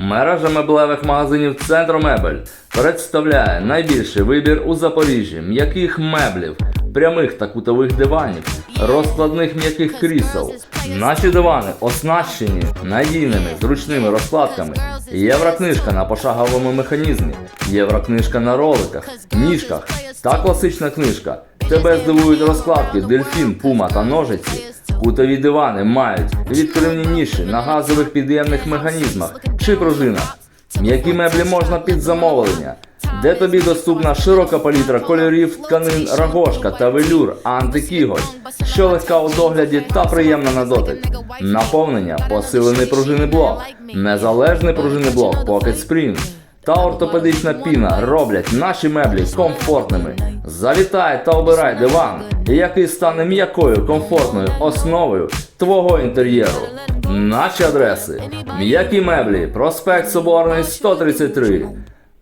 Мережа меблевих магазинів Центромебель представляє найбільший вибір у Запоріжжі м'яких меблів, прямих та кутових диванів, розкладних м'яких крісел. Наші дивани оснащені надійними зручними розкладками. Єврокнижка на пошаговому механізмі, єврокнижка на роликах, ніжках та класична книжка. Тебе здивують розкладки, дельфін, пума та ножиці. Кутові дивани мають відкривні ніші на газових під'ємних механізмах чи пружинах. М'які меблі можна під замовлення, де тобі доступна широка палітра кольорів, тканин, рагошка та велюр, антикіготь, що легка у догляді та приємна на дотик. Наповнення, посилений пружинний блок, незалежний пружинний блок Pocket Spring та ортопедична піна роблять наші меблі комфортними. Залітай та обирай диван, який стане м'якою комфортною основою твого інтер'єру. Наші адреси: м'які меблі, проспект Соборний 133.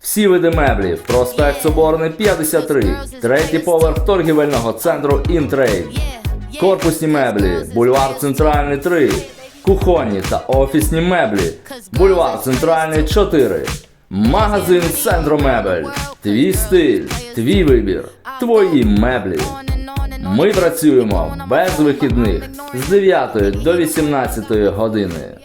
Всі види меблів, проспект Соборний 53, третій поверх торгівельного центру Інтрейд. Корпусні меблі, бульвар Центральний 3, кухонні та офісні меблі, бульвар Центральний 4, магазин Центромебель. Твій стиль, твій вибір, твої меблі. Ми працюємо без вихідних з 9 до 18 години.